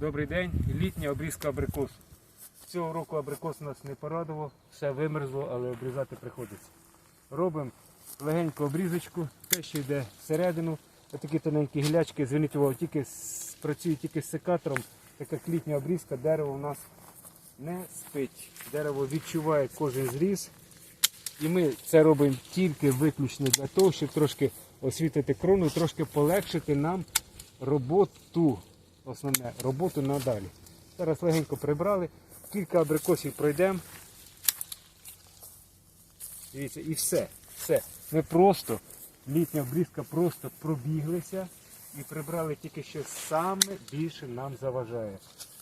Добрий день. Літня обрізка абрикосу. Цього року абрикос нас не порадував, все вимерзло, але обрізати приходиться. Робимо легеньку обрізочку, те, що йде всередину. Отакі тоненькі гілячки, зверніть увагу, тільки працюю тільки з секатором. Така як літня обрізка, дерево у нас не спить. Дерево відчуває кожен зріз. І ми це робимо тільки виключно для того, щоб трошки освітити крону, трошки полегшити нам роботу. Основне роботу надалі. Зараз легенько прибрали, кілька абрикосів пройдемо. Дивіться, і все. все. Ми просто, літня обрізка, просто пробіглися і прибрали тільки що саме більше нам заважає.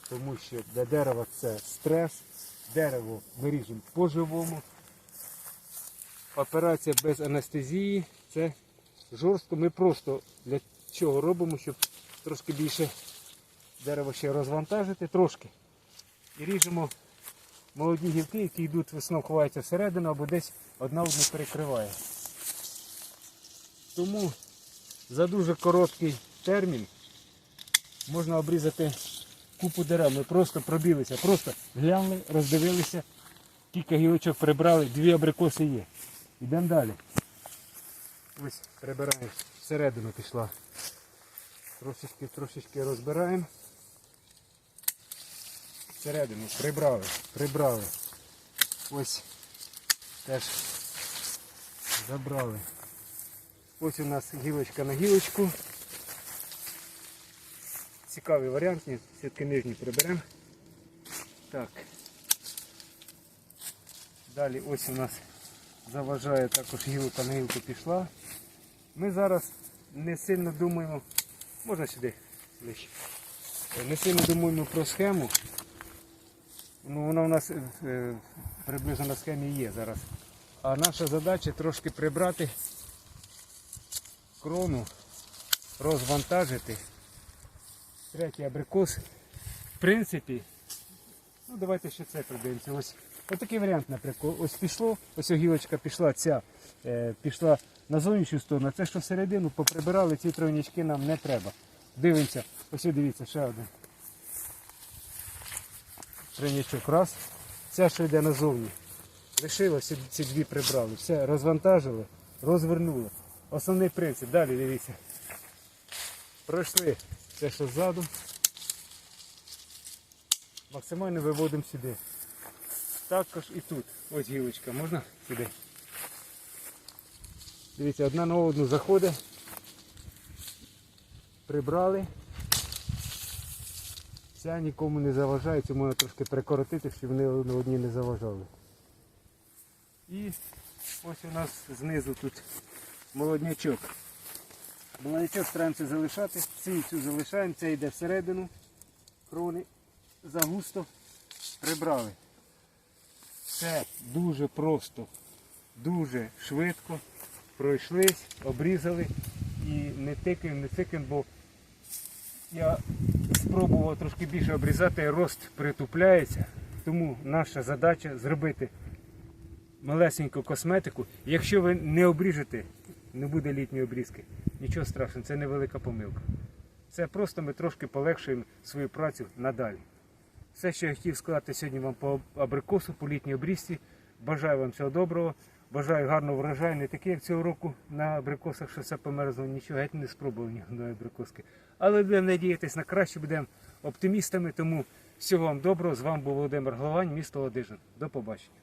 Тому що для дерева це стрес, дерево ми ріжемо по-живому. Операція без анестезії це жорстко. Ми просто для чого робимо, щоб трошки більше дерево ще розвантажити, трошки. І ріжемо молоді гілки, які йдуть весною, ховаються всередину або десь одна одну перекриває. Тому за дуже короткий термін можна обрізати купу дерев. Ми просто пробілися, просто глянули, роздивилися, кілька гілочок прибрали, дві абрикоси є. Йдемо далі. Ось прибираємо, всередину пішла. Трошечки, трошечки розбираємо. Всередину прибрали, прибрали. Ось теж забрали. Ось у нас гілочка на гілочку. Цікавий варіант, сітки нижні приберемо. Так. Далі ось у нас заважає також гілка на гілку пішла. Ми зараз не сильно думаємо, можна сюди ближче. Не сильно думаємо про схему. Ну, вона у нас е, е, приблизно на схемі є зараз. А наша задача трошки прибрати крону, розвантажити. Третій абрикос. В принципі, ну давайте ще це придивимося. Ось отакий варіант, наприклад. Ось пішло, ось гілочка пішла, ця е, пішла на зовнішню сторону, це що всередину поприбирали, ці травнячки нам не треба. Дивимося, ось дивіться, ще один. Тройнячок раз. Ця, що йде назовні. Лишилося, ці дві прибрали. Все, розвантажили, розвернули. Основний принцип. Далі дивіться. Пройшли це, що ззаду. Максимально виводимо сюди. Також і тут. Ось гілочка. Можна сюди? Дивіться, одна на одну заходить. Прибрали. Ця нікому не заважає, цю можна трошки прикоротити, щоб вони одні не заважали. І ось у нас знизу тут молоднячок. Молоднячок стараємося залишати, цю цю залишаємо, це йде всередину, крони загусто прибрали. Все дуже просто, дуже швидко пройшлись, обрізали і не тикаємо, не тикаємо, бо я спробував трошки більше обрізати, рост притупляється. Тому наша задача зробити малесеньку косметику. Якщо ви не обріжете, не буде літньої обрізки. Нічого страшного, це невелика помилка. Це просто ми трошки полегшуємо свою працю надалі. Все, що я хотів сказати сьогодні вам по абрикосу, по літній обрізці. Бажаю вам всього доброго. Бажаю гарного врожаю, не такий, як цього року на абрикосах, що все померзло, нічого, геть не спробував ні одної абрикоски. Але будемо надіятися на краще, будемо оптимістами. Тому всього вам доброго. З вами був Володимир Головань, місто Ладижин. До побачення.